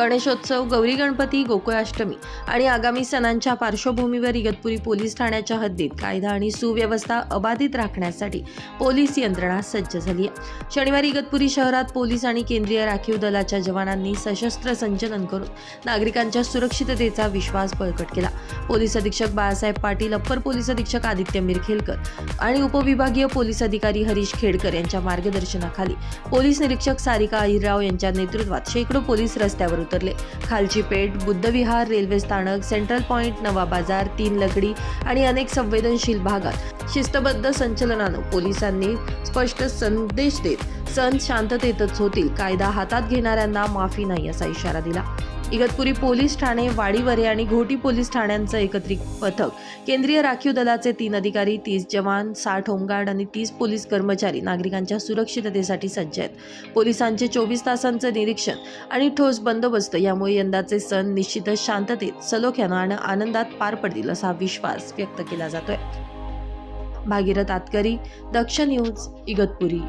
गणेशोत्सव गौरी गणपती गोकुळाष्टमी आणि आगामी सणांच्या पार्श्वभूमीवर इगतपुरी पोलीस ठाण्याच्या हद्दीत कायदा आणि सुव्यवस्था अबाधित राखण्यासाठी पोलीस यंत्रणा सज्ज झाली आहे. शनिवारी इगतपुरी शहरात पोलीस आणि केंद्रीय राखीव दलाच्या जवानांनी सशस्त्र संचलन करून नागरिकांच्या सुरक्षिततेचा विश्वास बळकट केला. पोलीस अधीक्षक बाळासाहेब पाटील अप्पर पोलीस अधीक्षक आदित्य मिरखेलकर आणि उपविभागीय पोलीस अधिकारी हरीश खेडकर यांच्या मार्गदर्शनाखाली पोलीस निरीक्षक सारिका अहिरराव यांच्या नेतृत्वात शेकडो पोलीस रस्त्यावर उतरले. खालची पेठ बुद्धविहार रेल्वे स्थानक सेंट्रल पॉइंट नवा बाजार तीन लगडी आणि अनेक संवेदनशील भागात. शिस्तबद्ध संचलनानं पोलिसांनी स्पष्ट संदेश देत सण शांततेतच होतील. कायदा हातात घेणाऱ्यांना माफी नाही असा इशारा दिला. इगतपुरी पोलीस ठाणे वाडीवरे आणि घोटी पोलीस ठाण्यांचं एकत्रित पथक. केंद्रीय राखीव दलाचे तीन अधिकारी तीस जवान साठ होमगार्ड आणि तीस पोलीस कर्मचारी नागरिकांच्या सुरक्षिततेसाठी सज्ज आहेत. पोलिसांचे चोवीस तासांचं निरीक्षण आणि ठोस बंदोबस्त यामुळे यंदाचे सण निश्चितच शांततेत सलोख्यानं आणि आनंदात पार पडतील असा विश्वास व्यक्त केला जातोय. भागीरथ आतकरी दक्ष न्यूज इगतपुरी.